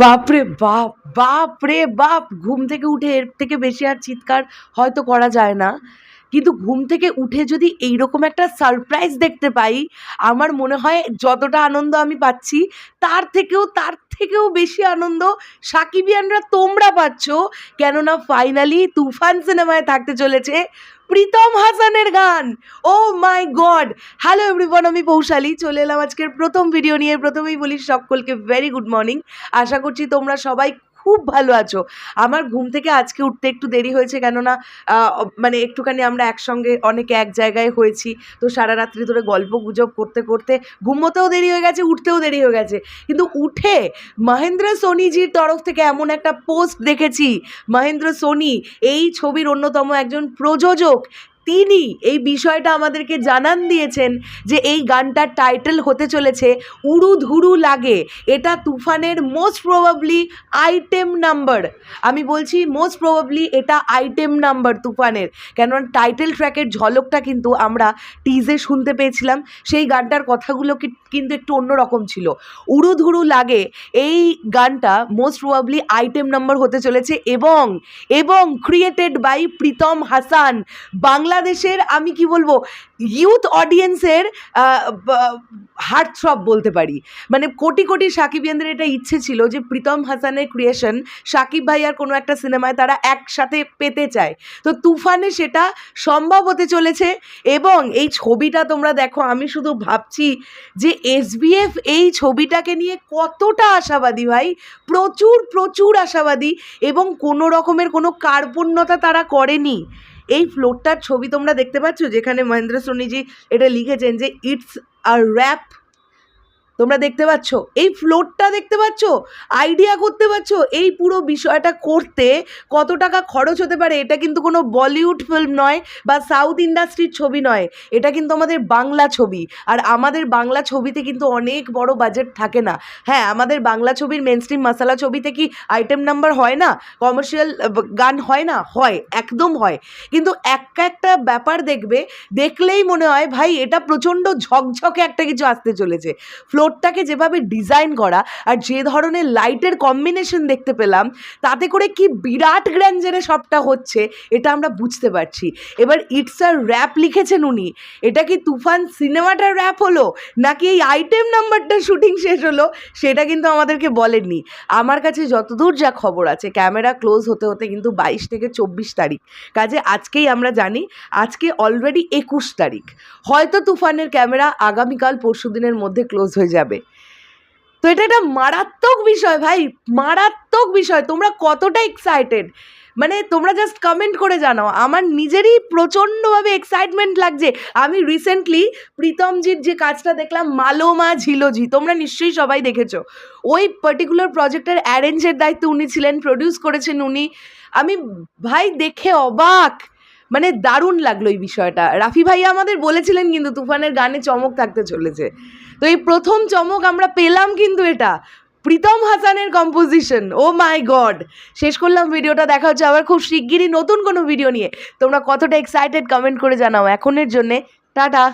বাপরে বাপ বাপরে বাপ, ঘুম থেকে উঠে এর থেকে বেশি আর চিৎকার হয়তো করা যায় না। কিন্তু ঘুম থেকে উঠে যদি এইরকম একটা সারপ্রাইজ দেখতে পাই, আমার মনে হয় যতটা আনন্দ আমি পাচ্ছি, তার থেকেও তার থেকেও বেশি আনন্দ সাকিবিয়ানরা তোমরা পাচ্ছ। কেননা ফাইনালি তুফান সিনেমায় থাকতে চলেছে। প্রীতম হাসানের গান। Oh my god hello everyone আমি পৌশালী। চলে এলাম আজকের প্রথম ভিডিও নিয়ে। প্রথমেই বলি সকলকে ভেরি গুড মর্নিং আশা করছি তোমরা সবাই খুব ভালো আছো। আমার ঘুম থেকে আজকে উঠতে একটু দেরি হয়েছে কেননা মানে একটুখানি আমরা একসঙ্গে অনেকে এক জায়গায় হয়েছি, তো সারা রাত্রি ধরে গল্প গুজব করতে করতে ঘুমোতেও দেরি হয়ে গেছে, উঠতেও দেরি হয়ে গেছে। কিন্তু উঠে মহেন্দ্র সোনিজির তরফ থেকে এমন একটা পোস্ট দেখেছি। মহেন্দ্র সোনি এই ছবির অন্যতম একজন প্রযোজক। তিনি এই বিষয়টা আমাদেরকে জানান দিয়েছেন যে এই গানটার টাইটেল হতে চলেছে উড়ু ধুরু লাগে। এটা তুফানের মোস্ট প্রবাবলি আইটেম নাম্বার আমি বলছি মোস্ট প্রবাবলি এটা আইটেম নাম্বার তুফানের। কেননা টাইটেল ট্র্যাকের ঝলকটা কিন্তু আমরা টিজে শুনতে পেয়েছিলাম। সেই গানটার কথাগুলো কিন্তু একটু অন্যরকম ছিল। উড়ু ধুরু লাগে এই গানটা মোস্ট প্রবাবলি আইটেম নাম্বার হতে চলেছে এবং এবং ক্রিয়েটেড বাই প্রীতম হাসান। বাংলাদেশের, আমি কি বলব ইউথ অডিয়েন্সের হার্ট থ্রব বলতে পারি। মানে কোটি কোটি সাকিব সাকিবিয়ানদের এটা ইচ্ছে ছিল যে প্রীতম হাসানের ক্রিয়েশন সাকিব ভাইয়ার কোনো একটা সিনেমায় তারা একসাথে পেতে চায়। তো তুফানে সেটা সম্ভব হতে চলেছে এবং এই ছবিটা তোমরা দেখো, আমি শুধু ভাবছি যে এসবিএফ এই ছবিটাকে নিয়ে কতটা আশাবাদী ভাই? প্রচুর প্রচুর আশাবাদী এবং কোনো রকমের কোনো কার্পণ্যতা তারা করেনি। এই ফ্লোরটার ছবি তোমরা দেখতে পাচ্ছ? যেখানে মহেন্দ্র সোনিজি এটা লিখেছেন যে ইটস আ র্যাপ তোমরা দেখতে পাচ্ছ? এই ফ্লোরটা দেখতে পাচ্ছ? আইডিয়া করতে পারছ? এই পুরো বিষয়টা করতে কত টাকা খরচ হতে পারে এটা কিন্তু কোনো বলিউড ফিল্ম নয় বা সাউথ ইন্ডাস্ট্রির ছবি নয়। এটা কিন্তু আমাদের বাংলা ছবি। আর আমাদের বাংলা ছবিতে কিন্তু অনেক বড় বাজেট থাকে না। হ্যাঁ আমাদের বাংলা ছবির মেনস্ট্রিম মশালা ছবিতে কি আইটেম নাম্বার হয় না? কমার্শিয়াল গান হয় না? হয়, একদম হয়। কিন্তু এক একটা ব্যাপার দেখবে, দেখলেই মনে হয়, ভাই, এটা প্রচণ্ড ঝকঝকে একটা কিছু আসতে চলেছে। ফ্লোরটাকে যেভাবে ডিজাইন করা আর যে ধরনের লাইটের কম্বিনেশন দেখতে পেলাম, তাতে করে কি বিরাট গ্র্যান্ডারে সবটা হচ্ছে, এটা আমরা বুঝতে পারছি। এবার ইটস আর র্যাপ লিখেছেন উনি, এটা কি তুফান সিনেমাটার র্যাপ হলো, নাকি এই আইটেম নাম্বারটার শুটিং শেষ হলো, সেটা কিন্তু আমাদেরকে বলেননি। আমার কাছে যতদূর যা খবর আছে ক্যামেরা ক্লোজ হতে হতে কিন্তু বাইশ থেকে চব্বিশ তারিখ, কাজে আজকেই আমরা জানি, আজকে অলরেডি একুশ তারিখ। হয়তো তুফানের ক্যামেরা আগামীকাল পরশু দিনের মধ্যে ক্লোজ হয়ে যাবে। তো এটা একটা মারাত্মক বিষয় ভাই, মারাত্মক বিষয়। তোমরা কতটা এক্সাইটেড মানে তোমরা জাস্ট কমেন্ট করে জানাও। আমার নিজেরই প্রচণ্ডভাবে এক্সাইটমেন্ট লাগছে। আমি রিসেন্টলি প্রীতমজির যে কাজটা দেখলাম, মালোমা ঝিলোজি, তোমরা নিশ্চয়ই সবাই দেখেছ। ওই পার্টিকুলার প্রজেক্টের অ্যারেঞ্জের দায়িত্ব উনি ছিলেন প্রডিউস করেছেন উনি। আমি ভাই দেখে অবাক। মানে দারুণ লাগল এই বিষয়টা। রাফি ভাইয়া আমাদের বলেছিলেন কিন্তু তুফানের গানে চমক থাকতে চলেছে। তো এই প্রথম চমক আমরা পেলাম কিন্তু এটা, প্রীতম হাসানের কম্পোজিশন ও মাই গড শেষ করলাম ভিডিওটা, দেখা হচ্ছে আবার খুব শিগগিরই নতুন কোনো ভিডিও নিয়ে। তোমরা কতটা এক্সাইটেড কমেন্ট করে জানাও এখনের জন্যে। টাটা!